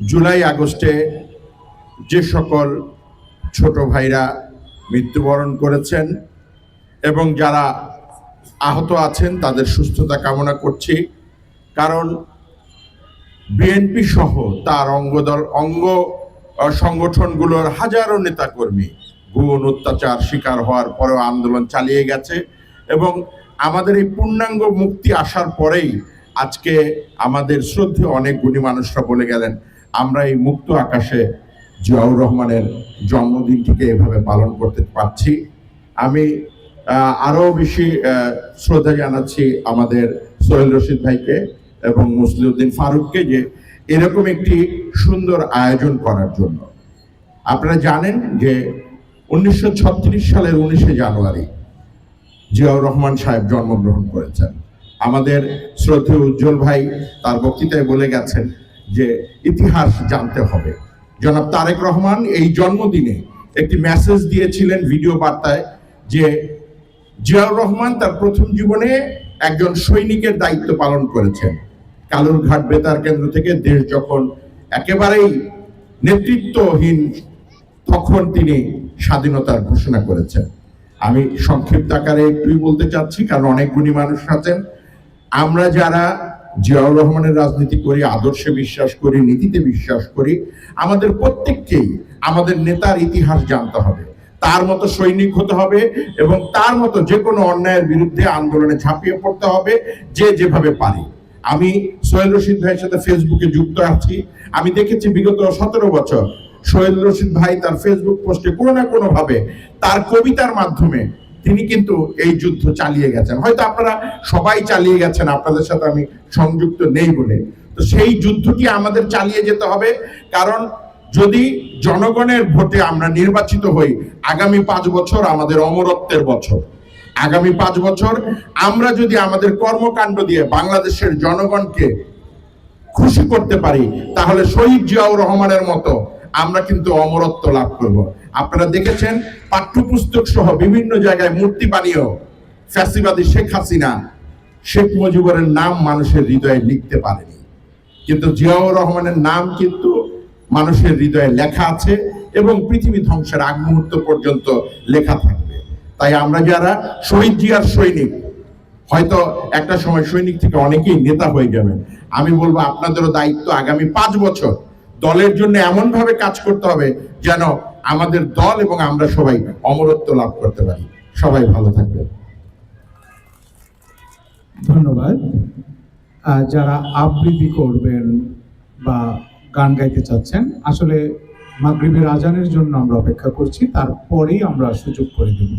জুলাই আগস্টে যে সকল ছোট ভাইরা মৃত্যুবরণ করেছেন এবং যারা আহত আছেন, তাদের সুস্থতা কামনা করছি। কারণ বিএনপি সহ তার অঙ্গদল, অঙ্গ সংগঠনগুলোর হাজারো নেতাকর্মী গুণ অত্যাচার শিকার হওয়ার পরেও আন্দোলন চালিয়ে গেছে এবং আমাদের এই পূর্ণাঙ্গ মুক্তি আসার পরেই আজকে আমাদের শ্রদ্ধে অনেক গুণী মানুষরা বলে গেলেন, আমরা এই মুক্ত আকাশে জিয়াউর রহমানের জন্মদিনটিকে এভাবে পালন করতে পারছি। আমি আরও বেশি শ্রদ্ধা জানাচ্ছি আমাদের সোহেল রশিদ ভাইকে এবং মুসলিউদ্দিন ফারুককে যে এরকম একটি সুন্দর আয়োজন করার জন্য। আপনারা জানেন যে উনিশশো ছত্রিশ সালের উনিশে জানুয়ারি জিয়াউর রহমান সাহেব জন্মগ্রহণ করেছেন। আমাদের শ্রদ্ধেয় উজ্জ্বল ভাই তার বক্তৃতায় বলে গেছেন যে ইতিহাস জানতে হবে। জনাব তারেক রহমান এই জন্মদিনে একটি মেসেজ দিয়েছিলেন ভিডিও বার্তায় যে জিয়াউর রহমান তার প্রথম জীবনে একজন সৈনিকের দায়িত্ব পালন করেছেন। কালুরঘাট বেতার কেন্দ্র থেকে দেশ যখন একেবারেই নেতৃত্বহীন, তখন তিনি স্বাধীনতার ঘোষণা করেছেন। আমি সংক্ষিপ্ত আকারে একটুই বলতে চাচ্ছি, কারণ অনেক গুণী মানুষ আছেন। আমরা যারা জিয়াউর রহমানের রাজনীতি করি, আদর্শে বিশ্বাস করি, নীতিতে বিশ্বাস করি, আমাদের প্রত্যেককেই আমাদের নেতার ইতিহাস জানতে হবে। তার মতো সৈনিক হতে হবে এবং তার মতো যে কোনো অন্যায়ের বিরুদ্ধে আন্দোলনে ঝাঁপিয়ে পড়তে হবে যে যেভাবে পারে। আমি সোহেল রশিদ ভাইয়ের সাথে ফেসবুকে যুক্ত আছি। আমি দেখেছি বিগত সতেরো বছর সোহেল রশিদ ভাই তার ফেসবুক পোস্টে কোনো না কোনোভাবে তার কবিতার মাধ্যমে তিনি কিন্তু এই যুদ্ধ চালিয়ে গেছেন। হয়তো আপনারা সবাই চালিয়ে গেছেন, আপনাদের সাথে আমি সংযুক্ত নেই বলে। তো সেই যুদ্ধটি আমাদের চালিয়ে যেতে হবে, কারণ যদি জনগণের ভোটে আমরা নির্বাচিত হই, আগামী পাঁচ বছর আমাদের অমরত্বের বছর। আগামী পাঁচ বছর আমরা যদি আমাদের কর্মকাণ্ড দিয়ে বাংলাদেশের জনগণকে খুশি করতে পারি, তাহলে শহীদ জিয়াউর রহমানের মতো আমরা কিন্তু অমরত্ব লাভ করব। আপনারা দেখেছেন পাঠ্যপুস্তক সহ বিভিন্ন জায়গায় মূর্তি বানিয়েও ফ্যাসিবাদী শেখ হাসিনা, শেখ মুজিবুরের নাম মানুষের হৃদয়ে লিখতে পারেনি। কিন্তু জিয়াউর রহমানের নাম কিন্তু মানুষের হৃদয়ে লেখা আছে এবং পৃথিবী ধ্বংসের আগ মুহূর্ত পর্যন্ত লেখা থাকবে। তাই আমরা যারা শহীদ জিয়ার সৈনিক, হয়তো একটা সময় সৈনিক থেকে অনেকেই নেতা হয়ে যাবেন। আমি বলব আপনাদেরও দায়িত্ব আগামী পাঁচ বছর দলের জন্য এমন ভাবে কাজ করতে হবে যেন আমাদের দল এবং আমরা সবাই অমরত্ব লাভ করতে পারি। সবাই ভালো থাকবেন। ধন্যবাদ। যারা আবৃত্তি করবেন বা গান গাইতে চাচ্ছেন, আসলে মাগরিবের আজানের জন্য আমরা অপেক্ষা করছি, তারপরেই আমরা সুযোগ করে দেব।